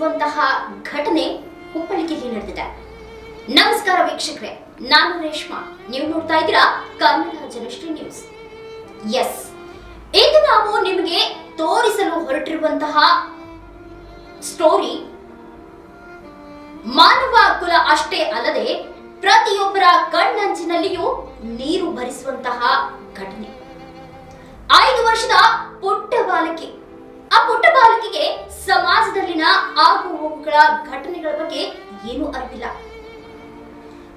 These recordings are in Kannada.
ಬೆಂಬಲಿಸುವಂತಹ ಘಟನೆ ಹುಬ್ಬಳ್ಳಿಯಲ್ಲಿ ನಡೆದಿದೆ. ನಮಸ್ಕಾರ ವೀಕ್ಷಕರೇ, ನಾನು ರೇಷ್ಮಾ. ನೀವು ನೋಡ್ತಾ ಇದ್ದೀರಾ ಕನ್ನಡ ಜನಶ್ರೀ ನ್ಯೂಸ್. ಎಸ್ ಇಂದು ನಾವು ನಿಮಗೆ ತೋರಿಸಲು ಹೊರಟಿರುವಂತಹ ಸ್ಟೋರಿ ಮಾನವ ಕುಲ ಅಷ್ಟೇ ಅಲ್ಲದೆ ಪ್ರತಿಯೊಬ್ಬರ ಕಣ್ಣಂಚಿನಲ್ಲಿಯೂ ನೀರು ಭರಿಸುವಂತಹ ಘಟನೆ. ಐದು ವರ್ಷದ ಪುಟ್ಟ ಬಾಲಕಿ ಆ ಪುಟ್ಟ ಬಾಲಕಿಗೆ ಸಮಾಜದಲ್ಲಿನ ಆಗು ಹೋಗುಗಳ ಘಟನೆಗಳ ಬಗ್ಗೆ ಏನೂ ಅರಿವಿಲ್ಲ.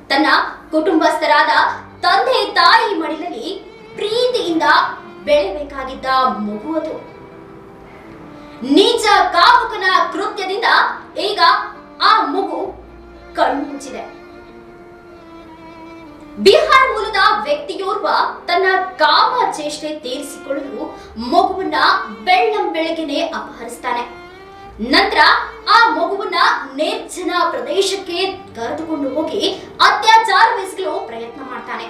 ತನ್ನ ಕುಟುಂಬಸ್ಥರಾದ ತಂದೆ ತಾಯಿ ಮಡಿಲಲ್ಲಿ ಪ್ರೀತಿಯಿಂದ ಬೆಳೆಯಬೇಕಾಗಿದ್ದ ಮಗು ಅದು. ನೀಚ ಕಾಮುಕನ ಕೃತ್ಯದಿಂದ ಈಗ ಆ ಮಗು ಕಣ್ಣು ಮುಚ್ಚಿದೆ ಬಿಹಾರ್ ಮೂಲದ ವ್ಯಕ್ತಿಯೋರ್ವ ತನ್ನ ಕಾಮ ಚೇಷ್ಟೆ ತೀರಿಸಿಕೊಳ್ಳಲು ಮಗುವನ್ನ ಬೆಳ್ಳಂ ಬೆಳಗ್ಗೆನೆ ಅಪಹರಿಸ್ತಾನೆ. ನಂತರ ಆ ಮಗುವನ್ನ ನಿರ್ಜನ ಪ್ರದೇಶಕ್ಕೆ ಕರೆದುಕೊಂಡು ಹೋಗಿ ಅತ್ಯಾಚಾರವೆಸಗಲು ಪ್ರಯತ್ನ ಮಾಡ್ತಾನೆ.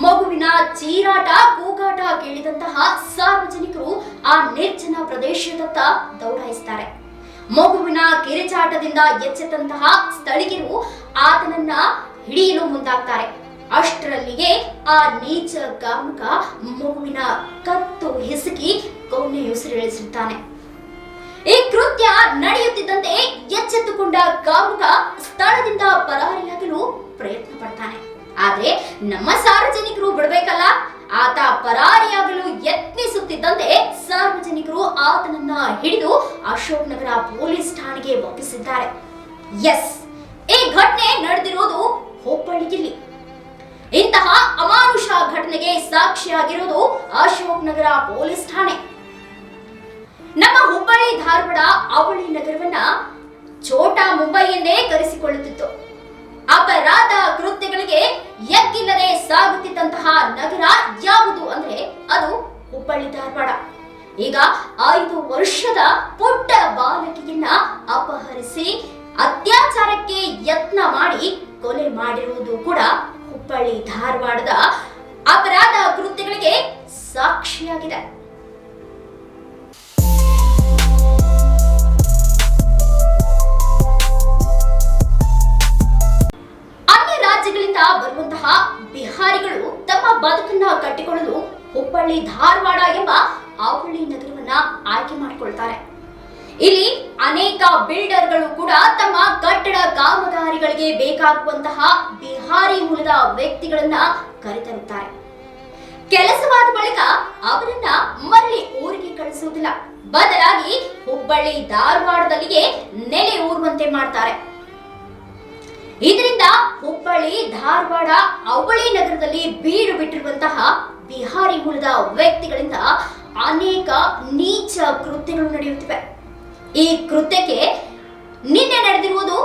ಮಗುವಿನ ಚೀರಾಟ, ಕೂಗಾಟ ಕೇಳಿದಂತಹ ಸಾರ್ವಜನಿಕರು ಆ ನಿರ್ಜನ ಪ್ರದೇಶದತ್ತ ದೌಡಾಯಿಸ್ತಾರೆ. ಮಗುವಿನ ಕಿರಿಚಾಟದಿಂದ ಎಚ್ಚೆತ್ತಂತಹ ಸ್ಥಳೀಯರು ಆತನನ್ನ ಹಿಡಿಯಲು ಮುಂದಾಗ್ತಾರೆ. ಅಷ್ಟರಲ್ಲಿಯೇ ಆ ನೀಚ ಕಾಮಕ ಮಗುವಿನ ಕತ್ತು ಹಿಸುಕಿ ಕೊನೆ ಈ ಕೃತ್ಯ ನಡೆಯುತ್ತಿದ್ದಂತೆ ಎಚ್ಚೆತ್ತುಕೊಂಡ ಕಾಮುಕ ಸ್ಥಳದಿಂದ ಪರಾರಿಯಾಗಲು ಪ್ರಯತ್ನ ಪಡ್ತಾನೆ. ಆದ್ರೆ ನಮ್ಮ ಸಾರ್ವಜನಿಕರು ಬಿಡಬೇಕಲ್ಲ, ಆತ ಪರಾರಿಯಾಗಲು ಯತ್ನಿಸುತ್ತಿದ್ದಂತೆ ಸಾರ್ವಜನಿಕರು ಆತನನ್ನ ಹಿಡಿದು ಅಶೋಕ್ ನಗರ ಪೊಲೀಸ್ ಠಾಣೆಗೆ ಒಪ್ಪಿಸಿದ್ದಾರೆ. ಎಸ್, ಈ ಘಟನೆ ನಡೆದಿರೋದು ಹುಬ್ಬಳ್ಳಿಯಲ್ಲಿ ಇಂತಹ ಅಮಾನುಷ ಘಟನೆಗೆ ಸಾಕ್ಷಿಯಾಗಿರುವುದು ಅಶೋಕ್ ನಗರ ಪೊಲೀಸ್ ಠಾಣೆ. ನಮ್ಮ ಹುಬ್ಬಳ್ಳಿ ಧಾರವಾಡ ಅವಳಿ ನಗರವನ್ನ ಛೋಟಾ ಮುಂಬೈ ಎಂದೇ ಕರೆಸಿಕೊಳ್ಳುತ್ತಿತ್ತು. ಅಪರಾಧ ಕೃತ್ಯಗಳಿಗೆ ಎಕ್ಕಿಲ್ಲದೆ ಸಾಗುತ್ತಿದ್ದಂತಹ ನಗರ ಯಾವುದು ಅಂದ್ರೆ ಅದು ಹುಬ್ಬಳ್ಳಿ ಧಾರವಾಡ. ಈಗ ಐದು ವರ್ಷದ ಪುಟ್ಟ ಬಾಲಕಿಯನ್ನ ಅಪಹರಿಸಿ ಅತ್ಯಾಚಾರಕ್ಕೆ ಯತ್ನ ಮಾಡಿ ಕೊಲೆ ಮಾಡಿರುವುದು ಕೂಡ ಹುಬ್ಬಳ್ಳಿ ಧಾರವಾಡದ ಅಪರಾಧ ಕೃತ್ಯಗಳಿಗೆ ಸಾಕ್ಷಿಯಾಗಿದೆ. ಅನ್ಯ ರಾಜ್ಯಗಳಿಂದ ಬರುವಂತಹ ಬಿಹಾರಿಗಳು ತಮ್ಮ ಬದುಕನ್ನ ಕಟ್ಟಿಕೊಳ್ಳಲು ಹುಬ್ಬಳ್ಳಿ ಧಾರವಾಡ ಎಂಬ ಅವಳಿ ನಗರವನ್ನ ಆಯ್ಕೆ ಮಾಡಿಕೊಳ್ತಾರೆ. ಇಲ್ಲಿ ಅನೇಕ ಬಿಲ್ಡರ್ಗಳು ಕೂಡ ತಮ್ಮ ಕಟ್ಟಡ ಕಾಮಗಾರಿಗಳಿಗೆ ಬೇಕಾಗುವಂತಹ ಬಿಹಾರಿ ಮೂಲದ ವ್ಯಕ್ತಿಗಳನ್ನ ಕರೆತರುತ್ತಾರೆ. ಕೆಲಸವಾದ ಬಳಿಕ ಅವರನ್ನ ಮರಳಿ ಊರಿಗೆ ಕಳಿಸುವುದಿಲ್ಲ. ಬದಲಾಗಿ ಹುಬ್ಬಳ್ಳಿ ಧಾರವಾಡದಲ್ಲಿಯೇ ನೆಲೆ ಊರುವಂತೆ ಮಾಡ್ತಾರೆ. ಇದರಿಂದ ಹುಬ್ಬಳ್ಳಿ, ಧಾರವಾಡ, ಅವಳಿ ನಗರದಲ್ಲಿ ಬೀಡು ಬಿಟ್ಟಿರುವಂತಹ ಬಿಹಾರಿ ಮೂಲದ ವ್ಯಕ್ತಿಗಳಿಂದ ಅನೇಕ ನೀಚ ಕೃತ್ಯಗಳು ನಡೆಯುತ್ತಿವೆ. ಈ ಕೃತ್ಯಕ್ಕೆ ನಿನ್ನೆ ನಡೆದಿರುವುದು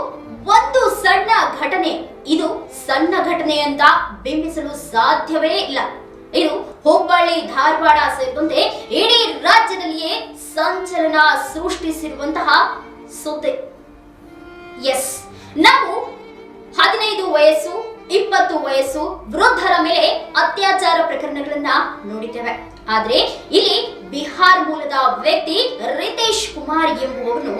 ಒಂದು ಸಣ್ಣ ಘಟನೆ. ಇದು ಸಣ್ಣ ಘಟನೆ ಅಂತ ಬಿಂಬಿಸಲು ಸಾಧ್ಯವೇ ಇಲ್ಲ. ಇದು ಹುಬ್ಬಳ್ಳಿ, ಧಾರವಾಡ ಸೇರಿದಂತೆ ಇಡೀ ರಾಜ್ಯದಲ್ಲಿಯೇ ಸಂಚಲನ ಸೃಷ್ಟಿಸಿರುವಂತಹ ಸುದ್ದಿ. ಎಸ್, ನಾವು ಹದಿನೈದು ವಯಸ್ಸು, ಇಪ್ಪತ್ತು ವಯಸ್ಸು ವೃದ್ಧರ ಮೇಲೆ ಅತ್ಯಾಚಾರ ಪ್ರಕರಣಗಳನ್ನ ನೋಡಿದ್ದೇವೆ. ಆದ್ರೆ ಇಲ್ಲಿ ಬಿಹಾರ್ ಮೂಲದ ವ್ಯಕ್ತಿ ರಿತೇಶ್ ಕುಮಾರ್ ಎಂಬುವವನು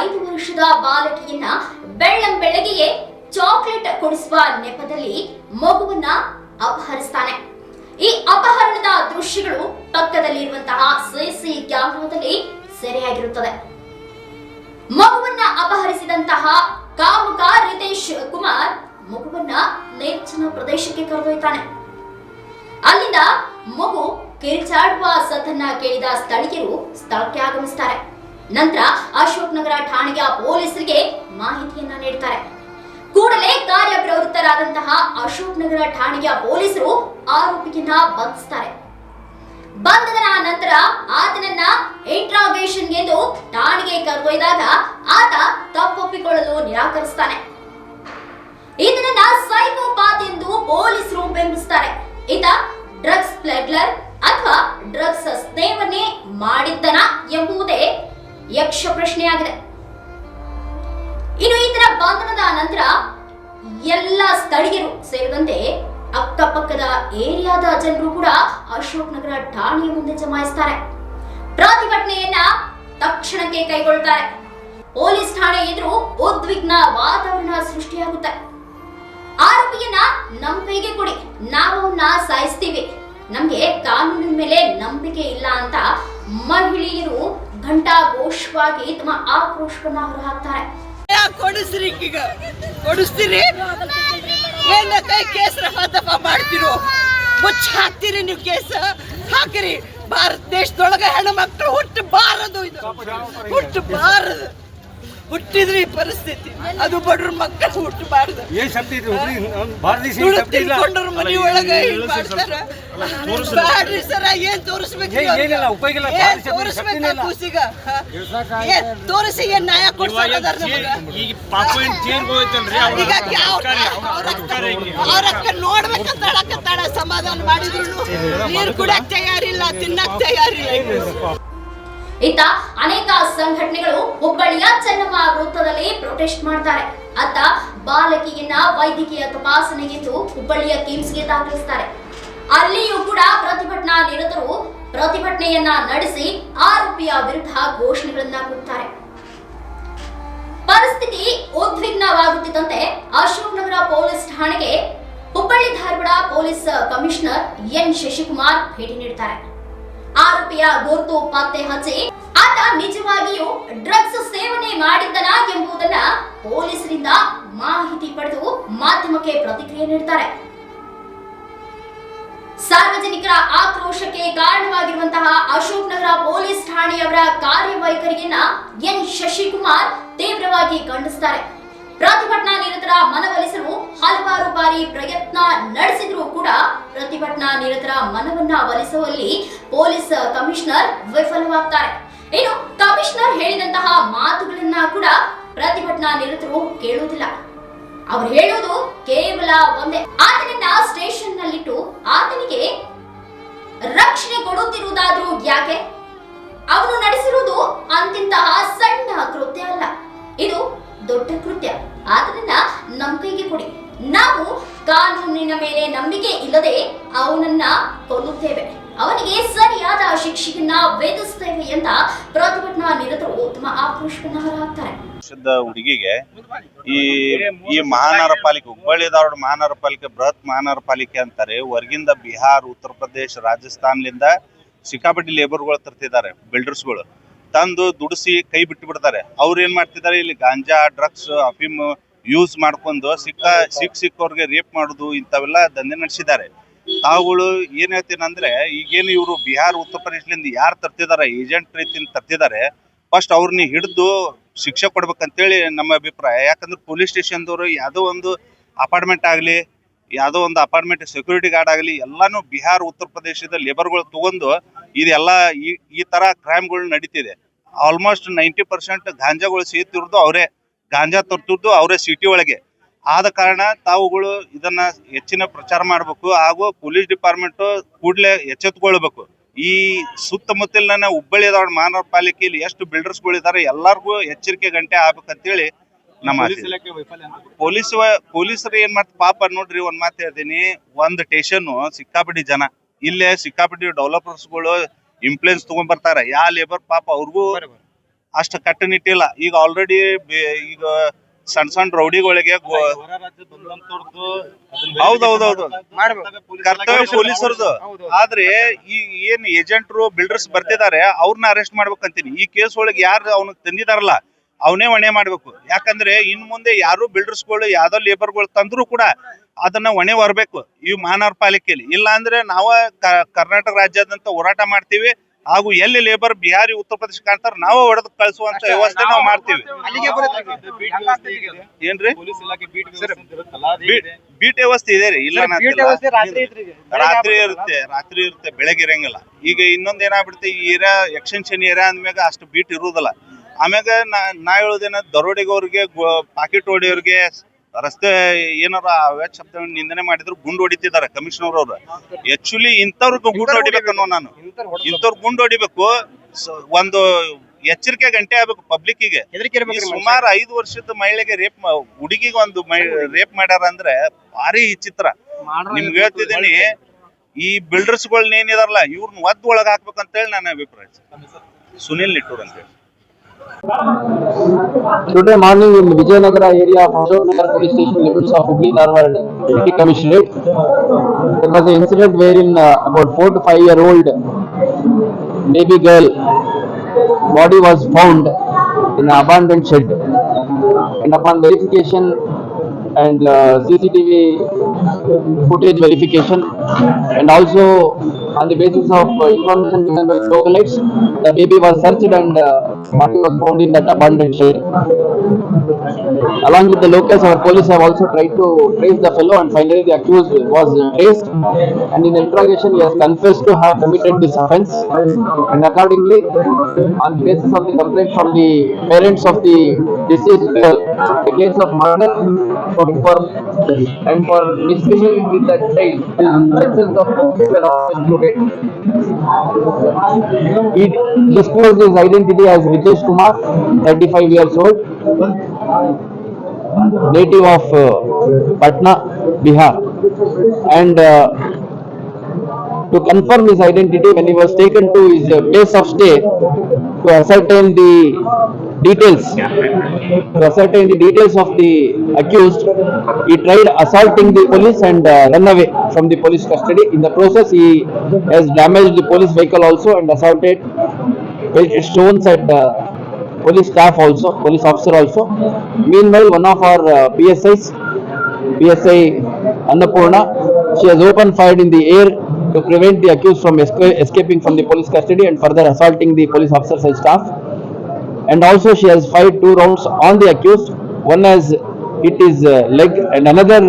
ಐದು ವರ್ಷದ ಬಾಲಕಿಯನ್ನ ಬೆಳ್ಳಂ ಬೆಳಗ್ಗೆಯೇ ಚಾಕ್ಲೇಟ್ ಕೊಡಿಸುವ ನೆಪದಲ್ಲಿ ಮಗುವನ್ನ ಅಪಹರಿಸ್ತಾನೆ. ಈ ಅಪಹರಣದ ದೃಶ್ಯಗಳು ಪಕ್ಕದಲ್ಲಿರುವಂತಹ ಸಿಸಿ ಕ್ಯಾಮೆರಾದಲ್ಲಿ ಸೆರೆಯಾಗಿರುತ್ತದೆ ಮಗುವನ್ನ ಅಪಹರಿಸಿದಂತಹ ಕಾಮುಕ ರಿತೇಶ್ ಕುಮಾರ್ ಮಗುವನ್ನ ನೇರ್ಚನ ಪ್ರದೇಶಕ್ಕೆ ಕರೆದೊಯ್ತಾನೆ ಅಲ್ಲಿಂದ ಮಗು ಕಿರಿಚಾಡುವ ಸದ್ದನ್ನ ಕೇಳಿದ ಸ್ಥಳೀಯರು ಸ್ಥಳಕ್ಕೆ ಆಗಮಿಸ್ತಾರೆ. ನಂತರ ಅಶೋಕ್ ನಗರ ಠಾಣೆಯ ಪೊಲೀಸರಿಗೆ ಮಾಹಿತಿಯನ್ನ ನೀಡ್ತಾರೆ. ಕೂಡಲೇ ಕಾರ್ಯಪ್ರವೃತ್ತರಾದಂತಹ ಅಶೋಕ್ ನಗರ ಠಾಣೆಯ ಪೊಲೀಸರು ಆರೋಪಿಯನ್ನ ಬಂಧಿಸ್ತಾರೆ. ಬಂಧನ ನಂತರ ಆತನನ್ನ ಇಂಟ್ರಾಗೇಷನ್ ಎಂದು ಠಾಣೆಗೆ ಕರೆದೊಯ್ದಾಗ ಆತ ತಪ್ಪೊಪ್ಪಿಕೊಳ್ಳಲು ನಿರಾಕರಿಸ್ತಾನೆ. ಇದನ್ನ ಸೈಕೋಪಾತ್ ಎಂದು ಪೊಲೀಸರು ಬೆಂಬಲಿಸ್ತಾರೆ. ಈತ ಡ್ರಗ್ಸ್ ಪ್ಲೆಡ್ಲರ್ ಅಥವಾ ಡ್ರಗ್ಸ್ ಸೇವನೆ ಮಾಡಿದ್ದನ ಎಂಬುದೇ ಯಕ್ಷ ಪ್ರಶ್ನೆಯಾಗಿದೆ. ಇನ್ನು ಈತನ ಬಂಧನದ ನಂತರ ಎಲ್ಲ ಸ್ಥಳೀಯರು ಸೇರಿದಂತೆ ಅಕ್ಕಪಕ್ಕದ ಏರಿಯಾದ ಜನರು ಕೂಡ ಅಶೋಕ್ ನಗರ ಠಾಣೆಯ ಮುಂದೆ ಜಮಾಯಿಸ್ತಾರೆ. ಪ್ರತಿಭಟನೆಯನ್ನ ತಕ್ಷಣಕ್ಕೆ ಕೈಗೊಳ್ತಾರೆ ಪೊಲೀಸ್ ಠಾಣೆ ಎದುರು ಉದ್ವಿಗ್ನ ವಾತಾವರಣ ಸೃಷ್ಟಿಯಾಗುತ್ತೆ. ಆರೋಪಿಯನ್ನ ನಮ್ಮ ಕೊಡಿ. ನಾವು ಅವನ್ನ ಸಾಯಿಸ್ತೀವಿ. ನಮ್ಗೆ ಕಾನೂನಿನ ಮೇಲೆ ನಂಬಿಕೆ ಇಲ್ಲ ಅಂತ ಮಹಿಳೆಯರು ಘಂಟಾ ಘೋಷವಾಗಿ ತಮ್ಮ ಆಕ್ರೋಶವನ್ನು ಹೊರಹಾಕ್ತಾರೆ. ಹಾಕ್ತಾರೆ ಕೊಡಿಸ್ರಿ ಈಗ. ಕೊಡಿಸ್ತೀರಿ? ಕೇಸ್ ಹಾಕ್ತೀರಿ ನೀವು ಕೇಸ್. ಹಾಕಿರಿ. ಭಾರತ ದೇಶದೊಳಗೆ ಹೆಣ್ಮಕ್ಳು ಹುಟ್ಟಬಾರದು ಇದು. ಹುಟ್ಟಬಾರದು ಹುಟ್ಟಿದ್ರಿ ಈ ಪರಿಸ್ಥಿತಿ. ಅದು ಬಡ್ರ ಮಕ್ಕಳು ಹುಟ್ಟಬಾರ್ದು. ಏನ್ ಶಬ್ದ ಇದೆ? ತಿಳ್ಕೊಂಡ್ರ ಮನಿ ಒಳಗೆ ಬ್ಯಾಡ್ರಿ ಸರ ಏನ್ ತೋರಿಸ್ಬೇಕು ಏನಿಲ್ಲ, ಉಪಯೋಗ ಇಲ್ಲ. ಕೂಸಿಗ? ಏನ್ ತೋರಿಸಿ ಏನ್ ನ್ಯಾಯ ಕೊಡ್ತಾರೆ ಈಗ ಪಾಪ ಏನ್ ಚೇಂಜ್ ಹೋಯ್ತಲ್ರಿ? ಅವ್ರ ಅಕ್ಕ ನೋಡ್ಬೇಕಂತ ಹೇಳಕತ್ತಾಳ ಸಮಾಧಾನ ಮಾಡಿದ್ರು ನೀರ್ ಕುಡಕ್ ತಯಾರಿಲ್ಲ ತಿನ್ನಕ್ ತಯಾರಿಲ್ಲ. ಇತ್ತ ಅನೇಕ ಸಂಘಟನೆಗಳು ಹುಬ್ಬಳ್ಳಿಯ ಚೆನ್ನಮ್ಮ ವೃತ್ತದಲ್ಲಿ ಪ್ರೊಟೆಸ್ಟ್ ಮಾಡ್ತಾರೆ. ಅತ್ತ ಬಾಲಕಿಯನ್ನ ವೈದ್ಯಕೀಯ ತಪಾಸಣೆಗೆಂದು ಹುಬ್ಬಳ್ಳಿಯ ಕಿಮ್ಸ್ಗೆ ದಾಖಲಿಸ್ತಾರೆ. ಅಲ್ಲಿಯೂ ಕೂಡ ಪ್ರತಿಭಟನಾ ನಿರತರು ಪ್ರತಿಭಟನೆಯನ್ನ ನಡೆಸಿ ಆರೋಪಿಯ ವಿರುದ್ಧ ಘೋಷಣೆಗಳನ್ನ ಕೊಡ್ತಾರೆ. ಪರಿಸ್ಥಿತಿ ಉದ್ವಿಗ್ನವಾಗುತ್ತಿದ್ದಂತೆ ಅಶೋಕ್ ನಗರ ಪೊಲೀಸ್ ಠಾಣೆಗೆ Hubballi Dharwad police commissioner N. Shashikumar ಭೇಟಿ ನೀಡುತ್ತಾರೆ ಆರೋಪಿಯ ಗುರುತು ಪತ್ತೆ ಹಚ್ಚಿ ಆತ ನಿಜವಾಗಿಯೂ ಡ್ರಗ್ಸ್ ಸೇವನೆ ಮಾಡಿದ್ದನ ಎಂಬುದನ್ನ ಪೊಲೀಸರಿಂದ ಮಾಹಿತಿ ಪಡೆದು ಮಾಧ್ಯಮಕ್ಕೆ ಪ್ರತಿಕ್ರಿಯೆ ನೀಡುತ್ತಾರೆ ಸಾರ್ವಜನಿಕರ ಆಕ್ರೋಶಕ್ಕೆ ಕಾರಣವಾಗಿರುವಂತಹ ಅಶೋಕ್ ನಗರ ಪೊಲೀಸ್ ಠಾಣೆಯವರ ಕಾರ್ಯವೈಖರಿಯನ್ನ ಎನ್ ಶಶಿಕುಮಾರ್ ತೀವ್ರವಾಗಿ ಖಂಡಿಸುತ್ತಾರೆ ಪ್ರತಿಭಟನಾ ನಿರತರ ಮನವೊಲಿಸಲು ಹಲವಾರು ಬಾರಿ ಪ್ರಯತ್ನ ನಡೆಸಿದ್ರೂ ಕೂಡ ಪ್ರತಿಭಟನಾ ನಿರತರ ಮನವನ್ನ ಒಲಿಸುವಲ್ಲಿ ಪೊಲೀಸ್ ಕಮಿಷನರ್ ವಿಫಲವಾಗ್ತಾರೆ. ಇನ್ನು ಕಮಿಷನರ್ ಹೇಳಿದಂತಹ ಮಾತುಗಳನ್ನ ಕೂಡ ಪ್ರತಿಭಟನಾ ನಿರತರು ಕೇಳುವುದಿಲ್ಲ. ಅವ್ರು ಹೇಳುವುದು ಕೇವಲ ಒಂದೇ. ಆತನನ್ನ ಸ್ಟೇಷನ್ ನಲ್ಲಿಟ್ಟು ಆತನಿಗೆ ರಕ್ಷಣೆ ಕೊಡುತ್ತಿರುವುದಾದ್ರೂ ಯಾಕೆ? ಅವನು ನಡೆಸಿರುವುದು ಅಂತಿಂತಹ ಸಣ್ಣ ಕೃತ್ಯ ಅಲ್ಲ. ಇದು ದೊಡ್ಡ ಕೃತ್ಯ. ಆತನನ್ನ ನಂಬಿಕೆ ಕೊಡಿ. ನಾವು ಕಾನೂನಿನ ಮೇಲೆ ನಂಬಿಕೆ ಇಲ್ಲದೆ ಅವನನ್ನ ಕೊಲ್ಲುತ್ತೇವೆ. ಅವನಿಗೆ ಸರಿಯಾದ ಶಿಕ್ಷೆಯನ್ನ ವೇದಿಸುತ್ತೇವೆ ಅಂತ ಪ್ರತಿಭಟನಾ ನಿರತರು ತಮ್ಮ ಆಕ್ರೋಶವನ್ನ ಹೊರಹಾಕ್ತಾರೆ ಹುಡುಗಿಗೆ ಈ ಈ ಮಹಾನಗರ ಪಾಲಿಕೆ, ಹುಬ್ಬಳ್ಳಿ ಧಾರವಾಡ ಮಹಾನಗರ ಪಾಲಿಕೆ, ಬೃಹತ್ ಮಹಾನಗರ ಪಾಲಿಕೆ ಅಂತಾರೆ, ಹೊರಗಿಂದ ಬಿಹಾರ್, ಉತ್ತರ ಪ್ರದೇಶ, ರಾಜಸ್ಥಾನ್ಲಿಂದ ಸಿಕ್ಕಾಪಟ್ಟಿ ಲೇಬರ್ಗಳು ತರ್ತಿದ್ದಾರೆ ಬಿಲ್ಡರ್ಸ್ಗಳು ತಂದು ದುಡಿಸಿ ಕೈ ಬಿಟ್ಟು ಬಿಡ್ತಾರೆ. ಅವ್ರು ಏನ್ ಮಾಡ್ತಿದ್ದಾರೆ ಇಲ್ಲಿ? ಗಾಂಜಾ ಡ್ರಗ್ಸ್ ಅಫೀಮ್ ಯೂಸ್ ಮಾಡ್ಕೊಂಡು ಸಿಕ್ಕ, ಸಿಕ್ ಸಿಕ್ಕವ್ರಿಗೆ ರೇಪ್ ಮಾಡೋದು ಇಂಥವೆಲ್ಲ ದಂಧೆ ನಡೆಸಿದ್ದಾರೆ. ತಾವುಗಳು ಏನ್ ಹೇಳ್ತೀನಿ ಅಂದ್ರೆ, ಈಗೇನು ಇವರು ಬಿಹಾರ್ ಉತ್ತರ ಪ್ರದೇಶದಿಂದ ಯಾರು ತರ್ತಿದ್ದಾರೆ ಏಜೆಂಟ್ ರೀತಿಯಿಂದ ತರ್ತಿದ್ದಾರೆ ಫಸ್ಟ್ ಅವ್ರನ್ನ ಹಿಡಿದು ಶಿಕ್ಷೆ ಕೊಡ್ಬೇಕಂತೇಳಿ ನಮ್ಮ ಅಭಿಪ್ರಾಯ. ಯಾಕಂದ್ರೆ ಪೊಲೀಸ್ ಸ್ಟೇಷನ್ದವರು ಯಾವುದೋ ಒಂದು ಅಪಾರ್ಟ್ಮೆಂಟ್ ಆಗಲಿ, ಯಾವುದೋ ಒಂದು ಅಪಾರ್ಟ್ಮೆಂಟ್ ಸೆಕ್ಯೂರಿಟಿ ಗಾರ್ಡ್ ಆಗಲಿ, ಎಲ್ಲಾನು ಬಿಹಾರ್ ಉತ್ತರ ಪ್ರದೇಶದ ಲೇಬರ್ಗಳು ತಗೊಂಡು ಇದೆಲ್ಲ ಈ ಈ ತರ ಕ್ರೈಮ್ಗಳು ನಡೀತಿದೆ. ಆಲ್ಮೋಸ್ಟ್ ನೈಂಟಿ ಪರ್ಸೆಂಟ್ ಗಾಂಜಾಗಳು ಸೇತಿರೋದು ಅವರೇ. ಗಾಂಜಾ ತರ್ತಿದ್ದು ಅವರೇ ಸಿಟಿ ಒಳಗೆ. ಆದ ಕಾರಣ ತಾವುಗಳು ಇದನ್ನ ಹೆಚ್ಚಿನ ಪ್ರಚಾರ ಮಾಡಬೇಕು ಹಾಗೂ ಪೊಲೀಸ್ ಡಿಪಾರ್ಟ್ಮೆಂಟ್ ಕೂಡಲೇ ಎಚ್ಚೆತ್ಕೊಳ್ಬೇಕು ಈ ಸುತ್ತಮುತ್ತಲಿನ ಹುಬ್ಬಳ್ಳಿ ಮಹಾನಗರ ಪಾಲಿಕೆಯಲ್ಲಿ ಎಷ್ಟು ಬಿಲ್ಡರ್ಸ್ಗಳು ಇದಾರೆ ಎಲ್ಲಾರ್ಗು ಎಚ್ಚರಿಕೆ ಗಂಟೆ ಆಗ್ಬೇಕಂತೇಳಿ ನಮ್ಮ ಪೊಲೀಸ್ ಪೊಲೀಸರು ಏನ್ ಮಾಡ್ತಾರೆ ಪಾಪ ನೋಡ್ರಿ ಒಂದ್ ಮಾತು ಹೇಳ್ತೀನಿ ಒಂದ್ ಸ್ಟೇಷನ್ ಸಿಕ್ಕಾಪಟ್ಟಿ ಜನ ಇಲ್ಲೇ ಸಿಕ್ಕಾಪಟ್ಟಿ ಡೆವಲಪರ್ಸ್ಗಳು ಇಂಪ್ಲೂಯನ್ಸ್ ತಗೊಂಡ್ ಬರ್ತಾರ. ಯಾ ಲೇಬರ್ ಪಾಪ ಅವ್ರಿಗೂ ಅಷ್ಟು ಕಟ್ಟುನಿಟ್ಟಿಲ್ಲ ಈಗ ಆಲ್ರೆಡಿ ಈಗ ಸಣ್ಣ ಸಣ್ಣ ರೌಡಿಗಳಿಗೆ ಹೌದೌದೌದು. ಕರ್ತವ್ಯ ಪೊಲೀಸರದು. ಆದ್ರೆ ಈ ಏನ್ ಏಜೆಂಟ್ರು ಬಿಲ್ಡರ್ಸ್ ಬರ್ತಿದ್ದಾರೆ ಅವ್ರನ್ನ ಅರೆಸ್ಟ್ ಮಾಡ್ಬೇಕಂತೀನಿ. ಈ ಕೇಸ್ ಒಳಗೆ ಯಾರು ಅವ್ನಿಗೆ ತಂದಿದಾರಲ್ಲ, ಅವನೇ ಹೊಣೆ ಮಾಡ್ಬೇಕು. ಯಾಕಂದ್ರೆ ಇನ್ ಮುಂದೆ ಯಾರು ಬಿಲ್ಡರ್ಸ್ಗಳು ಯಾವ್ದೋ ಲೇಬರ್ಗಳು ತಂದ್ರು ಕೂಡ ಅದನ್ನ ಹೊಣೆ ಹೊರಬೇಕು ಈ ಮಹಾನಗರ ಪಾಲಿಕೆಯಲ್ಲಿ ಇಲ್ಲ ಅಂದ್ರೆ ನಾವ ಕರ್ನಾಟಕ ರಾಜ್ಯಾದ್ಯಂತ ಹೋರಾಟ ಮಾಡ್ತೀವಿ. ಹಾಗೂ ಎಲ್ಲಿ ಲೇಬರ್ ಬಿಹಾರಿ ಉತ್ತರ ಪ್ರದೇಶ ಕಾಣ್ತಾರ ನಾವು ಹೊಡೆದು ಕಳಿಸುವಂತ ವ್ಯವಸ್ಥೆ ನಾವು ಮಾಡ್ತೀವಿ. ಏನ್ರಿ? ಬೀಟ್- ಬೀಟ್ ವ್ಯವಸ್ಥೆ ಇದೆ ರೀ ಇಲ್ಲ ರಾತ್ರಿ ಇರುತ್ತೆ ರಾತ್ರಿ ಇರುತ್ತೆ ಬೆಳಗ್ಗೆ ಇರಂಗಿಲ್ಲ. ಈಗ ಇನ್ನೊಂದ್ ಏನಾಗ್ಬಿಡುತ್ತೆ ಈ ಏರಿಯಾ ಎಕ್ಸ್ಟೆನ್ಷನ್ ಏರಿಯಾ ಅಂದ್ಮ್ಯಾಗ ಅಷ್ಟು ಬೀಟ್ ಇರುವುದಿಲ್ಲ. ಆಮ್ಯಾಗ ನಾ ಹೇಳುದೇನ ಹೇಳೋದೇನ ದರೋಡೆಗವ್ರಿಗೆ ಪಾಕೆಟ್ ಹೊಡೆಯೋರಿಗೆ ರಸ್ತೆ ಏನಾರ ಶಬ್ದ ನಿಂದನೆ ಮಾಡಿದ್ರು ಗುಂಡು ಹೊಡಿತಿದ್ದಾರೆ ಕಮಿಷನರ್ ಅವರು. ಆಕ್ಚುಲಿ ಇಂಥವ್ರಿಗೆ ಗುಂಡು ಹೊಡಿಬೇಕು ಅನ್ನೋ ನಾನು. ಇಂಥವ್ರು ಗುಂಡು ಹೊಡಿಬೇಕು. ಒಂದು ಎಚ್ಚರಿಕೆ ಗಂಟೆ ಆಗ್ಬೇಕು ಪಬ್ಲಿಕ್ಕಿಗೆ. ಸುಮಾರು ಐದು ವರ್ಷದ ಮಹಿಳೆಗೆ ರೇಪ್ ಹುಡುಗಿಗೆ ಒಂದು ರೇಪ್ ಮಾಡ್ಯಾರ ಅಂದ್ರೆ ಭಾರಿ ವಿಚಿತ್ರ. ನಿಮ್ಗೆ ಹೇಳ್ತಿದ್ದೀನಿ ಈ ಬಿಲ್ಡರ್ಸ್ ಗಳನ್ನ ಏನಿದಾರಲ್ಲ ಇವ್ರನ್ನ ಒದ್ದು ಹಾಕ್ಬೇಕಂತ ಹಾಕ್ಬೇಕಂತೇಳಿ ನನ್ನ ಅಭಿಪ್ರಾಯ. ಸುನಿಲ್ ನಿಟ್ಟೂರ್ ಅಂತೇಳಿ Today morning in Vijayanagara area of Ashoknagar police station limits of Hubli Dharwad there was an incident wherein uh, about four to five year old baby girl body was found in an abandoned shed. And upon verification and uh, CCTV footage verification and also on the basis of uh, information given by localites, the baby was searched and uh, body was found in that abandoned shed. Along with the locals, our police have also tried to trace the fellow and finally the accused was traced. And in interrogation he has confessed to have committed this offence and accordingly on the basis of the complaint from the parents of the deceased girl, the case of murder for for and for misbehaving with that child, sections of also. He disclosed his identity as Ritesh Kumar, thirty-five years old, native of uh, Patna, Bihar. And uh, to confirm his identity, when he was taken to his uh, place of stay to ascertain the details, to ascertain the details of the accused, he tried assaulting the police and uh, run away from the police custody. In the process, he has damaged the police vehicle also and assaulted stones at uh, police staff also, police officer also. Meanwhile, one of our uh, PSIs, PSI Annapurna, she has opened fire in the air to prevent the accused from esca- escaping from the police custody and further assaulting the police officers and staff. And also she has fired two rounds on the accused, one has it is uh, leg and another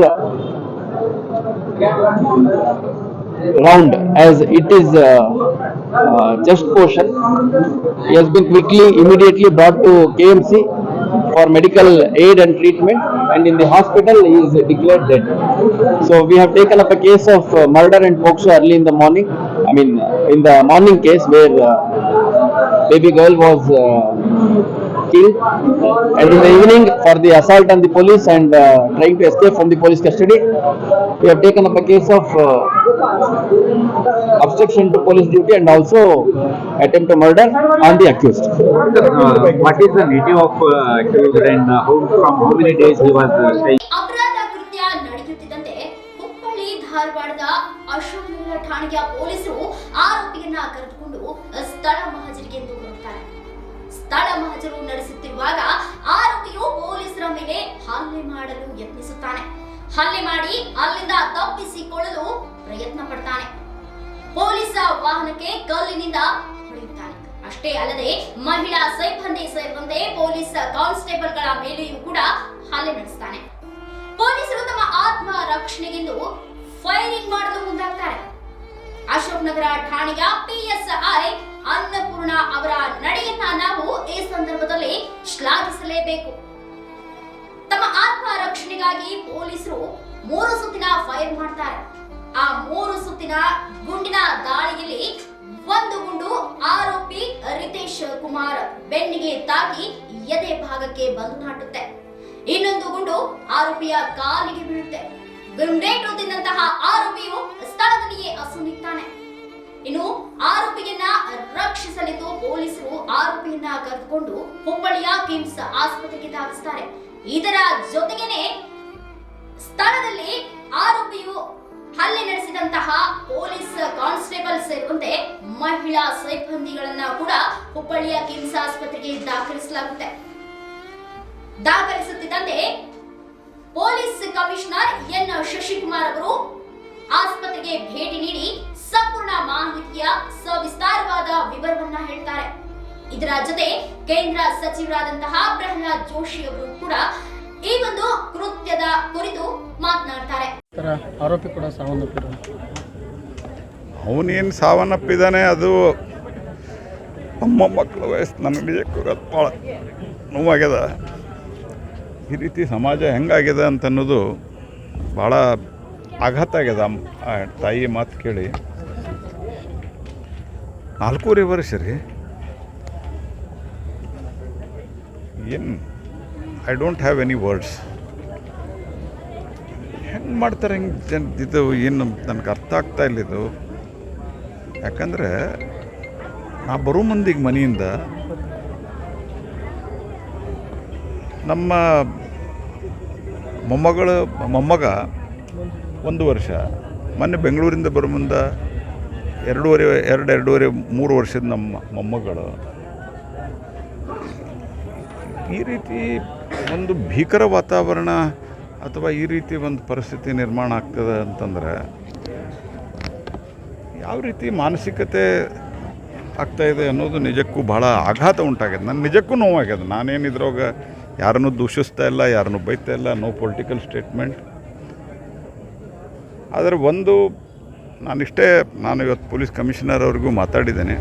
round as it is uh, uh, chest portion. He has been quickly, immediately brought to KMC for medical aid and treatment and in the hospital he is declared dead. So we have taken up a case of uh, murder and pokso early in the morning, I mean uh, in the morning case where uh, baby girl was uh, killed and in the evening for the assault on the police and uh, trying to escape from the police custody, we have taken up a case of uh, obstruction to police duty and also attempt to murder on the accused. Uh, what is the native of uh, accused and uh, how from how many days he was uh, staying? ಅಪರಾಧ ಕೃತ್ಯ ನಡೆಯುತ್ತಿದ್ದಂತೆ ಹುಬ್ಬಳ್ಳಿ ಧಾರವಾಡದ ಅಶೋಕ್ ಠಾಣೆಯ ಪೊಲೀಸರು ಆರೋಪಿಯನ್ನ ಕರೆದುಕೊಂಡು ಸ್ಥಳ ಮಹಜರಿಗೆ ಹೋಗುತ್ತಾರೆ ಸ್ಥಳ ಮಹಜರು ನಡೆಸುತ್ತಿರುವಾಗ ಆರೋಪಿಯು ಪೊಲೀಸರ ಮೇಲೆ ಹಲ್ಲೆ ಮಾಡಲು ಯತ್ನಿಸುತ್ತಾನೆ. ಹಲ್ಲೆ ಮಾಡಿ ಅಲ್ಲಿಂದ ತಪ್ಪಿಸಿಕೊಳ್ಳಲು ಪ್ರಯತ್ನ ಪಡ್ತಾನೆ. ಪೊಲೀಸ ವಾಹನಕ್ಕೆ ಕಲ್ಲಿನಿಂದ ಹೊಡೆಯುತ್ತಾನೆ. ಅಷ್ಟೇ ಅಲ್ಲದೆ ಮಹಿಳಾ ಸಿಬ್ಬಂದಿ ಸೇರಿದಂತೆ ಪೊಲೀಸ್ ಕಾನ್ಸ್ಟೇಬಲ್ಗಳ ಮೇಲೆಯೂ ಕೂಡ ಹಲ್ಲೆ ನಡೆಸ್ತಾನೆ. ಪೊಲೀಸರು ತಮ್ಮ ಆತ್ಮ ರಕ್ಷಣೆಗೆಂದು ಫೈರಿಂಗ್ ಮಾಡಲು ಮುಂದಾಗ್ತಾರೆ. ಅಶೋಕ್ ನಗರ ಠಾಣೆಯ ಪಿಎಸ್ಐ ಅನ್ನಪೂರ್ಣ ಅವರ ನಡೆಯನ್ನ ನಾವು ಈ ಸಂದರ್ಭದಲ್ಲಿ ಶ್ಲಾಘಿಸಲೇಬೇಕು. ತಮ್ಮ ಆತ್ಮ ರಕ್ಷಣೆಗಾಗಿ ಪೊಲೀಸರು ಮೂರು ಸುತ್ತಿನ ಫೈರ್ ಮಾಡ್ತಾರೆ. ಆ ಮೂರು ಸುತ್ತಿನ ಗುಂಡಿನ ದಾಳಿಯಲ್ಲಿ ಒಂದು ಗುಂಡು ಆರೋಪಿ ರಿತೇಶ್ ಕುಮಾರ್ ಬೆನ್ನಿಗೆ ತಾಗಿ ಎದೆ ಭಾಗಕ್ಕೆ ಬಂದು ನಾಟುತ್ತೆ ಇನ್ನೊಂದು ಗುಂಡು ಆರೋಪಿಯ ಕಾಲಿಗೆ ಬೀಳುತ್ತೆ. ಗುಂಡೇಟು ತಿಂದಂತಹ ಆರೋಪಿಯು ಸ್ಥಳದಲ್ಲಿಯೇ ಅಸುನಿತ್ತಾನೆ ಇನ್ನು ಆರೋಪಿಯನ್ನ ರಕ್ಷಿಸಲಿದ್ದು ಪೊಲೀಸರು ಆರೋಪಿಯನ್ನ ಕರೆದುಕೊಂಡು ಹುಬ್ಬಳ್ಳಿಯ ಕಿಮ್ಸ್ ಆಸ್ಪತ್ರೆಗೆ ದಾಖಲಿಸ್ತಾರೆ. ಇದರ ಜೊತೆಗೇನೆ ಸ್ಥಳದಲ್ಲಿ ಆರೋಪಿಯು ಹಲ್ಲೆ ನಡೆಸಿದಂತಹ ಪೊಲೀಸ್ ಕಾನ್ಸ್ಟೇಬಲ್ ಸೇರಿದಂತೆ ಮಹಿಳಾ ಸಿಬ್ಬಂದಿಗಳನ್ನ ಕೂಡ ಹುಬ್ಬಳ್ಳಿಯ ಕಿಮ್ಸ್ ಆಸ್ಪತ್ರೆಗೆ ದಾಖಲಿಸಲಾಗುತ್ತೆ. ದಾಖಲಿಸುತ್ತಿದ್ದಂತೆ ಪೊಲೀಸ್ ಕಮಿಷನರ್ ಎನ್. ಶಶಿಕುಮಾರ್ ಅವರು ಆಸ್ಪತ್ರೆಗೆ ಭೇಟಿ ನೀಡಿ ಸಂಪೂರ್ಣ ಮಾಹಿತಿಯ ಸವಿಸ್ತಾರವಾದ ವಿವರವನ್ನ ಹೇಳ್ತಾರೆ. ಇದರ ಜೊತೆ ಕೇಂದ್ರ ಸಚಿವರಾದಂತಹ ಪ್ರಹ್ಲಾದ್ ಜೋಶಿ ಅವರು ಕೂಡ ಈ ಒಂದು ಕೃತ್ಯದ ಕುರಿತು ಮಾತನಾಡ್ತಾರೆ. ಆರೋಪಿ ಕೂಡ ಅವನೇನು ಸಾವನ್ನಪ್ಪಿದ್ದಾನೆ ಅದು ನಮ್ಮ ಮಕ್ಕಳ ವಯಸ್ಸು ನನಗೆ ನಿಜಕ್ಕೂ ಭಾಳ ನೋವಾಗ್ಯದ. ಈ ರೀತಿ ಸಮಾಜ ಹೆಂಗಾಗಿದೆ ಅಂತ ಅನ್ನೋದು ಭಾಳ ಆಘಾತ ಆಗ್ಯದ ತಾಯಿ ಮಾತು ಕೇಳಿ. ನಾಲ್ಕೂವರೆ ವರ್ಷ ರೀ. ಏನು I don't have any words ಹೆಂಗೆ ಮಾಡ್ತಾರೆ ಹೆಂಗೆ ಜನ, ಇದು ಏನು ನನಗೆ ಅರ್ಥ ಆಗ್ತಾ ಇಲ್ಲ ಇದು. ಯಾಕಂದರೆ, ನಾ ಬರೋ ಮಂದಿಗೆ ಮನೆಯಿಂದ ನಮ್ಮ ಮೊಮ್ಮಗಳು, ಮೊಮ್ಮಗ ಒಂದು ವರ್ಷ. ಮೊನ್ನೆ ಬೆಂಗಳೂರಿಂದ ಬರೋ ಮುಂದೆ ಎರಡೂವರೆ, ಎರಡು, ಎರಡೂವರೆ, ಮೂರು ವರ್ಷದ ನಮ್ಮ ಮೊಮ್ಮಗಳು. ಈ ರೀತಿ ಒಂದು ಭೀಕರ ವಾತಾವರಣ ಅಥವಾ ಈ ರೀತಿ ಒಂದು ಪರಿಸ್ಥಿತಿ ನಿರ್ಮಾಣ ಆಗ್ತದೆ ಅಂತಂದ್ರೆ, ಯಾವ ರೀತಿ ಮಾನಸಿಕತೆ ಆಗ್ತಾ ಇದೆ ಅನ್ನೋದು ನಿಜಕ್ಕೂ ಭಾಳ ಆಘಾತ ಉಂಟಾಗಿದೆ. ನನ್ನ ನಿಜಕ್ಕೂ ನೋವಾಗ್ಯದ ನಾನೇನು ಇದ್ರೊಳಗ ಯಾರನ್ನೂ ದೂಷಿಸ್ತಾ ಇಲ್ಲ, ಯಾರನ್ನೂ ಬೈತಾ ಇಲ್ಲ, ನೋ ಪೊಲಿಟಿಕಲ್ ಸ್ಟೇಟ್ಮೆಂಟ್. ಆದರೆ ಒಂದು, ನಾನಿಷ್ಟೇ, ನಾನು ಇವತ್ತು ಪೊಲೀಸ್ ಕಮಿಷನರ್ ಅವ್ರಿಗೂ ಮಾತಾಡಿದ್ದೇನೆ.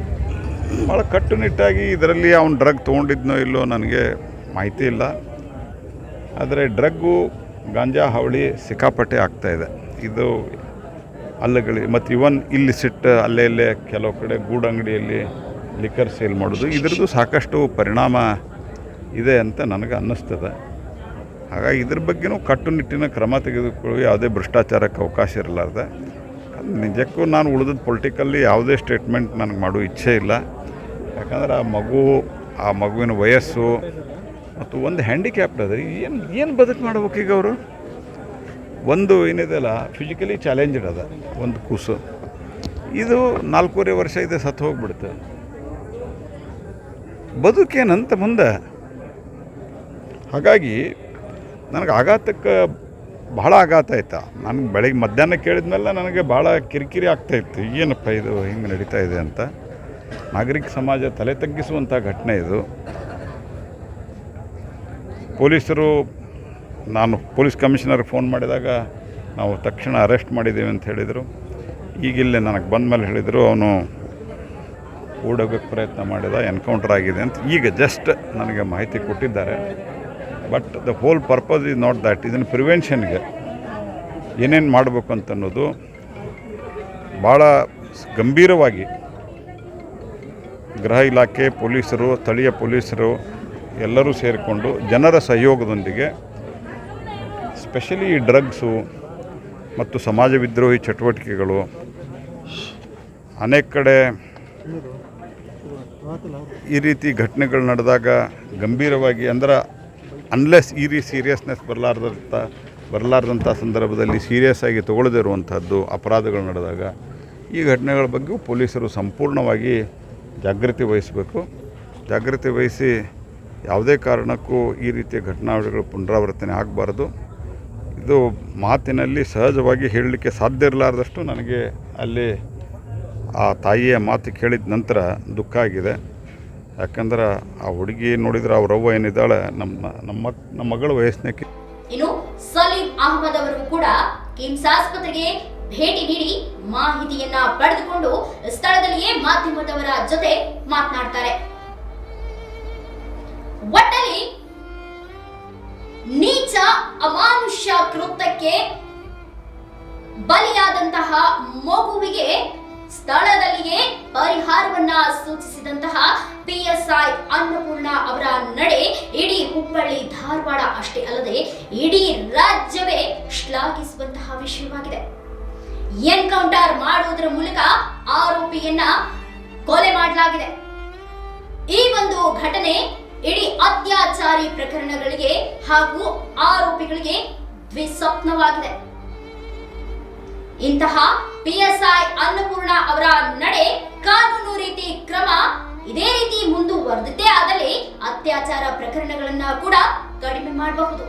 ಭಾಳ ಕಟ್ಟುನಿಟ್ಟಾಗಿ ಇದರಲ್ಲಿ ಅವನು ಡ್ರಗ್ ತೊಗೊಂಡಿದ್ನೋ ಇಲ್ಲೋ ನನಗೆ ಮಾಹಿತಿ ಇಲ್ಲ. ಆದರೆ ಡ್ರಗ್ಗು ಗಾಂಜಾ ಹಾವಳಿ ಸಿಕ್ಕಾಪಟ್ಟೆ ಆಗ್ತಾಯಿದೆ ಇದು. ಅಲ್ಲಗಳಿ ಮತ್ತು ಇವನ್ ಇಲ್ಲಿ ಸಿಟ್ಟು ಅಲ್ಲೇ ಇಲ್ಲೇ ಕೆಲವು ಕಡೆ ಗೂಡಂಗಡಿಯಲ್ಲಿ ಲಿಕ್ಕರ್ ಸೇಲ್ ಮಾಡೋದು. ಇದ್ರದ್ದು ಸಾಕಷ್ಟು ಪರಿಣಾಮ ಇದೆ ಅಂತ ನನಗೆ ಅನ್ನಿಸ್ತದೆ. ಹಾಗಾಗಿ ಇದ್ರ ಬಗ್ಗೆನೂ ಕಟ್ಟುನಿಟ್ಟಿನ ಕ್ರಮ ತೆಗೆದುಕೊಳ್ಳಿ ಯಾವುದೇ ಭ್ರಷ್ಟಾಚಾರಕ್ಕೆ ಅವಕಾಶ ಇರಲಾರ್ದೆ. ನಿಜಕ್ಕೂ ನಾನು ಉಳಿದದ್ದು ಪೊಲಿಟಿಕಲ್ಲಿ ಯಾವುದೇ ಸ್ಟೇಟ್ಮೆಂಟ್ ನನಗೆ ಮಾಡೋ ಇಚ್ಛೆ ಇಲ್ಲ. ಯಾಕಂದ್ರೆ ಆ ಮಗು, ಆ ಮಗುವಿನ ವಯಸ್ಸು ಮತ್ತು ಒಂದು ಹ್ಯಾಂಡಿಕ್ಯಾಪ್ಡ್ ಅದ. ಏನು ಏನು ಬದುಕು ಮಾಡ್ಬೇಕು ಈಗ ಅವರು? ಒಂದು ಏನಿದೆಯಲ್ಲ ಫಿಸಿಕಲಿ ಚಾಲೆಂಜ್ಡ್ ಅದ, ಒಂದು ಕೂಸು. ಇದು ನಾಲ್ಕೂವರೆ ವರ್ಷ ಇದೆ, ಸತ್ತು ಹೋಗ್ಬಿಡುತ್ತೆ. ಬದುಕೇನಂತ ಮುಂದೆ? ಹಾಗಾಗಿ ನನಗೆ ಆಘಾತಕ್ಕೆ ಬಹಳ ಆಘಾತ ಆಯ್ತಾ. ನನಗೆ ಬೆಳಗ್ಗೆ ಮಧ್ಯಾಹ್ನ ಕೇಳಿದ್ಮೇಲೆ ನನಗೆ ಭಾಳ ಕಿರಿಕಿರಿ ಆಗ್ತಾಯಿತ್ತು ಏನಪ್ಪ ಇದು ಹಿಂಗೆ ನಡೀತಾ ಇದೆ ಅಂತ? ನಾಗರಿಕ ಸಮಾಜ ತಲೆ ತಗ್ಗಿಸುವಂಥ ಘಟನೆ ಇದು. ಪೊಲೀಸರು, ನಾನು ಪೊಲೀಸ್ ಕಮಿಷನರ್ಗೆ ಫೋನ್ ಮಾಡಿದಾಗ ನಾವು ತಕ್ಷಣ ಅರೆಸ್ಟ್ ಮಾಡಿದ್ದೀವಿ ಅಂತ ಹೇಳಿದರು. ಈಗಿಲ್ಲೇ ನನಗೆ ಬಂದ ಮೇಲೆ ಹೇಳಿದರು, ಅವನು ಓಡೋಗೋಕ್ಕೆ ಪ್ರಯತ್ನ ಮಾಡಿದ, ಎನ್ಕೌಂಟರ್ ಆಗಿದೆ ಅಂತ. ಈಗ ಜಸ್ಟ್ ನನಗೆ ಮಾಹಿತಿ ಕೊಟ್ಟಿದ್ದಾರೆ. But the whole purpose is not that. ಇದನ್ನು ಪ್ರಿವೆನ್ಷನ್ಗೆ ಏನೇನು ಮಾಡಬೇಕು ಅಂತ ಅನ್ನೋದು ಭಾಳ ಗಂಭೀರವಾಗಿ ಗೃಹ ಇಲಾಖೆ, ಪೊಲೀಸರು, ಸ್ಥಳೀಯ ಪೊಲೀಸರು ಎಲ್ಲರೂ ಸೇರಿಕೊಂಡು ಜನರ ಸಹಯೋಗದೊಂದಿಗೆ ಸ್ಪೆಷಲಿ ಈ ಡ್ರಗ್ಸು ಮತ್ತು ಸಮಾಜ ವಿದ್ರೋಹಿ ಚಟುವಟಿಕೆಗಳು ಅನೇಕ ಕಡೆ ಈ ರೀತಿ ಘಟನೆಗಳು ನಡೆದಾಗ ಗಂಭೀರವಾಗಿ ಅಂದ್ರೆ ಅನ್ಲೆಸ್ ಈ ರೀ ಸೀರಿಯಸ್ನೆಸ್ ಬರಲಾರ್ದಂಥ ಬರಲಾರ್ದಂಥ ಸಂದರ್ಭದಲ್ಲಿ ಸೀರಿಯಸ್ ಆಗಿ ತಗೊಳ್ಳದಿರುವಂಥದ್ದು ಅಪರಾಧಗಳು ನಡೆದಾಗ, ಈ ಘಟನೆಗಳ ಬಗ್ಗೆ ಪೊಲೀಸರು ಸಂಪೂರ್ಣವಾಗಿ ಜಾಗೃತಿ ವಹಿಸಬೇಕು. ಜಾಗೃತಿ ವಹಿಸಿ ಯಾವುದೇ ಕಾರಣಕ್ಕೂ ಈ ರೀತಿಯ ಘಟನಾವಳಿಗಳು ಪುನರಾವರ್ತನೆ ಆಗಬಾರ್ದು. ಇದು ಮಾತಿನಲ್ಲಿ ಸಹಜವಾಗಿ ಹೇಳಲಿಕ್ಕೆ ಸಾಧ್ಯ ಇರಲಾರ್ದಷ್ಟು ನನಗೆ ಅಲ್ಲಿ ಆ ತಾಯಿಯ ಮಾತು ಕೇಳಿದ ನಂತರ ದುಃಖ ಆಗಿದೆ. ಯಾಕಂದ್ರೆ ಆ ಹುಡುಗಿ ನೋಡಿದ್ರೆ ಅವ್ರವ್ವ ಏನಿದ್ದಾಳೆ, ನಮ್ಮ ನಮ್ಮ ನಮ್ಮ ಮಗಳ ವಯಸ್ಸಿನಕ್ಕೆ. ಇನ್ನು ಸಲೀಂ ಅಹಮದ್ ಅವರು ಕೂಡ ಕಿಮ್ಸ್ ಆಸ್ಪತ್ರೆಗೆ ಭೇಟಿ ನೀಡಿ ಮಾಹಿತಿಯನ್ನ ಪಡೆದುಕೊಂಡು ಸ್ಥಳದಲ್ಲಿಯೇ ಮಾಧ್ಯಮದವರ ಜೊತೆ ಮಾತನಾಡ್ತಾರೆ. ಒಟ್ಟಲ್ಲಿ ನೀಚ, ಅಮಾನುಷ್ಯ ಕೃತ್ಯಕ್ಕೆ ಬಲಿಯಾದಂತಹ ಮಗುವಿಗೆ ಸ್ಥಳದಲ್ಲಿಯೇ ಪರಿಹಾರವನ್ನ ಸೂಚಿಸಿದಂತಹ ಪಿಎಸ್ಐ ಅನ್ನಪೂರ್ಣ ಅವರ ನಡೆ ಇಡೀ ಹುಬ್ಬಳ್ಳಿ, ಧಾರವಾಡ ಅಷ್ಟೇ ಅಲ್ಲದೆ ಇಡೀ ರಾಜ್ಯವೇ ಶ್ಲಾಘಿಸುವಂತಹ ವಿಷಯವಾಗಿದೆ. ಎನ್ಕೌಂಟರ್ ಮಾಡುವುದರ ಮೂಲಕ ಆರೋಪಿಯನ್ನ ಕೊಲೆ ಮಾಡಲಾಗಿದೆ. ಈ ಒಂದು ಘಟನೆ ಇಡೀ ಅತ್ಯಾಚಾರಿ ಪ್ರಕರಣಗಳಿಗೆ ಹಾಗೂ ಆರೋಪಿಗಳಿಗೆ ದ್ವಿಸ್ವಪ್ನವಾಗಿದೆ. ಇಂತಹ ಪಿಎಸ್ಐ ಅನ್ನಪೂರ್ಣ ಅವರ ನಡೆ ಕಾನೂನು ರೀತಿ ಕ್ರಮ ಇದೇ ರೀತಿ ಮುಂದುವರೆದಿದ್ದೇ ಆದಲ್ಲಿ ಅತ್ಯಾಚಾರ ಪ್ರಕರಣಗಳನ್ನ ಕೂಡ ಕಡಿಮೆ ಮಾಡಬಹುದು.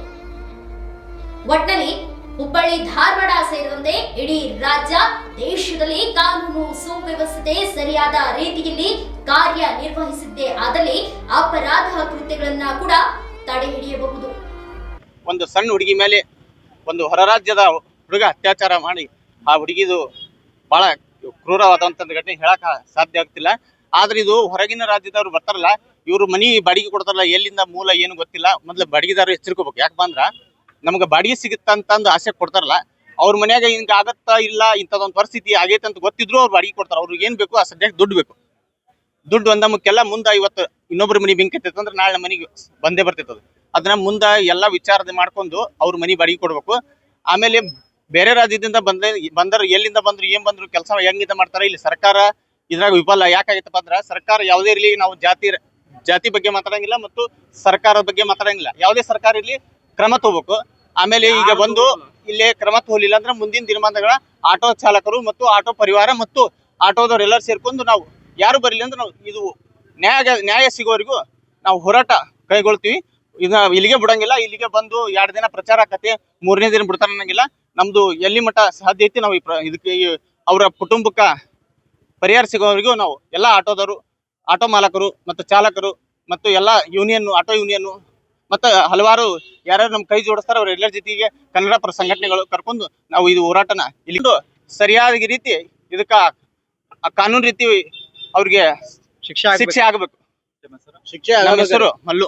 ಒಟ್ಟಿನಲ್ಲಿ ಹುಬ್ಬಳ್ಳಿ, ಧಾರವಾಡ ಸೇರಿದಂತೆ ಇಡೀ ರಾಜ್ಯ ದೇಶದಲ್ಲಿ ಕಾನೂನು ಸುವ್ಯವಸ್ಥೆ ಸರಿಯಾದ ರೀತಿಯಲ್ಲಿ ಕಾರ್ಯನಿರ್ವಹಿಸಿದ್ದೇ ಆದಲ್ಲಿ ಅಪರಾಧ ಕೃತ್ಯಗಳನ್ನ ಕೂಡ ತಡೆ ಹಿಡಿಯಬಹುದು. ಒಂದು ಸಣ್ಣ ಹುಡುಗಿ ಮೇಲೆ ಒಂದು ಹೊರ ರಾಜ್ಯದ ಹುಡುಗ ಅತ್ಯಾಚಾರ ಮಾಡಿ ಆ ಹುಡುಗಿದು ಬಹಳ ಕ್ರೂರವಾದಂತ ಘಟನೆ ಹೇಳಕ್ ಸಾಧ್ಯ ಆಗ್ತಿಲ್ಲ. ಆದ್ರೆ ಇದು ಹೊರಗಿನ ರಾಜ್ಯದವ್ರು ಬರ್ತಾರಲ್ಲ, ಇವರು ಮನಿ ಬಾಡಿಗೆ ಕೊಡ್ತಾರಲ್ಲ, ಎಲ್ಲಿಂದ ಮೂಲ ಏನು ಗೊತ್ತಿಲ್ಲ, ಮೊದ್ಲು ಎಚ್ಚರಿಕೋಬೇಕು. ಯಾಕೆ ಬಂದ್ರ, ನಮ್ಗೆ ಬಾಡಿಗೆ ಸಿಗುತ್ತಂತಂದು ಆಸೆ ಕೊಡ್ತಾರಲ್ಲ, ಅವ್ರ ಮನ್ಯಾಗ ಹಿಂಗ ಆಗತ್ತಾ ಇಲ್ಲ, ಇಂಥದೊಂದು ಪರಿಸ್ಥಿತಿ ಆಗೈತೆ ಅಂತ ಗೊತ್ತಿದ್ರು ಅವ್ರು ಬಾಡಿಗೆ ಕೊಡ್ತಾರ. ಅವ್ರಿಗೆ ಏನ್ ಬೇಕು ಆ ಸದ್ಯಕ್ಕೆ ದುಡ್ಡು ಬೇಕು. ದುಡ್ಡು ಒಂದ ಮುಖ್ಯಲ್ಲ ಮುಂದ ಇವತ್ತು ಇನ್ನೊಬ್ರ ಮನಿ ಬೆಂಕಿ ಹತ್ತೈತೆ ಅಂದ್ರೆ ನಾಳೆ ಮನಿಗೆ ಬಂದೇ ಬರ್ತೈತೆ ಅದು ಅದನ್ನ ಮುಂದ ಎಲ್ಲಾ ವಿಚಾರದ ಮಾಡ್ಕೊಂಡು ಅವ್ರ ಮನಿ ಬಾಡಿಗೆ ಕೊಡ್ಬೇಕು. ಆಮೇಲೆ ಬೇರೆ ರಾಜ್ಯದಿಂದ ಬಂದ್ರೆ ಬಂದರು ಎಲ್ಲಿಂದ ಬಂದ್ರು ಏನ್ ಬಂದ್ರು ಕೆಲಸ ಹೆಂಗಿಂದ ಮಾಡ್ತಾರೆ ಇಲ್ಲಿ ಸರ್ಕಾರ ಇದ್ರಾಗ ವಿಫಲ ಯಾಕಾಗೈತಪ್ಪ ಅಂದ್ರ ಸರ್ಕಾರ ಯಾವುದೇ ಇರಲಿ ನಾವು ಜಾತಿ ಜಾತಿ ಬಗ್ಗೆ ಮಾತಾಡಂಗಿಲ್ಲ ಮತ್ತು ಸರ್ಕಾರದ ಬಗ್ಗೆ ಮಾತಾಡಂಗಿಲ್ಲ. ಯಾವುದೇ ಸರ್ಕಾರ ಇರಲಿ ಕ್ರಮ ತಗೋಬೇಕು. ಆಮೇಲೆ ಈಗ ಬಂದು ಇಲ್ಲಿ ಕ್ರಮ ತಗೋಲಿಲ್ಲ ಅಂದ್ರೆ ಮುಂದಿನ ದಿನಮಾನಗಳ ಆಟೋ ಚಾಲಕರು ಮತ್ತು ಆಟೋ ಪರಿವಾರ ಮತ್ತು ಆಟೋದವರೆಲ್ಲರೂ ಎಲ್ಲರೂ ಸೇರ್ಕೊಂಡು ನಾವು ಯಾರು ಬರಲಿ ಅಂದ್ರೆ ನಾವು ಇದು ನ್ಯಾಯ ನ್ಯಾಯ ಸಿಗೋವರೆಗೂ ನಾವು ಹೋರಾಟ ಕೈಗೊಳ್ತೀವಿ. ಇದನ್ನ ಇಲ್ಲಿಗೆ ಬಿಡಂಗಿಲ್ಲ ಇಲ್ಲಿಗೆ ಬಂದು ಎರಡು ದಿನ ಪ್ರಚಾರ ಆಕತಿ ಮೂರನೇ ದಿನ ಬಿಡ್ತಾರ ಅನ್ನಂಗಿಲ್ಲ. ನಮ್ದು ಎಲ್ಲಿ ಮಟ್ಟ ಸಾಧ್ಯ ಐತಿ ನಾವು ಈ ಪ್ರ- ಇದಕ್ಕೆ ಅವರ ಕುಟುಂಬಕ್ಕ ಪರಿಹಾರ ಸಿಗೋವರೆಗೂ ನಾವು ಎಲ್ಲ ಆಟೋದವರು ಆಟೋ ಮಾಲಕರು ಮತ್ತು ಚಾಲಕರು ಮತ್ತು ಎಲ್ಲ ಯೂನಿಯನ್ ಆಟೋ ಯೂನಿಯನ್ ಮತ್ತು ಹಲವಾರು ಯಾರ್ಯಾರು ನಮ್ಮ ಕೈ ಜೋಡಿಸ್ತಾರೆ ಅವ್ರ ಎಲ್ಲರ ಜೊತೆಗೆ ಕನ್ನಡ ಪರ ಸಂಘಟನೆಗಳು ಕರ್ಕೊಂಡು ನಾವು ಇದು ಹೋರಾಟನ ಇಲ್ಲಿ ಸರಿಯಾದ ರೀತಿ ಇದಕ್ಕ ಕಾನೂನು ರೀತಿ ಅವ್ರಿಗೆ ಶಿಕ್ಷೆ ಶಿಕ್ಷೆ ಆಗಬೇಕು. ಶಿಕ್ಷೆ ನಮ್ಮ ಹೆಸರು ಮಲ್ಲು.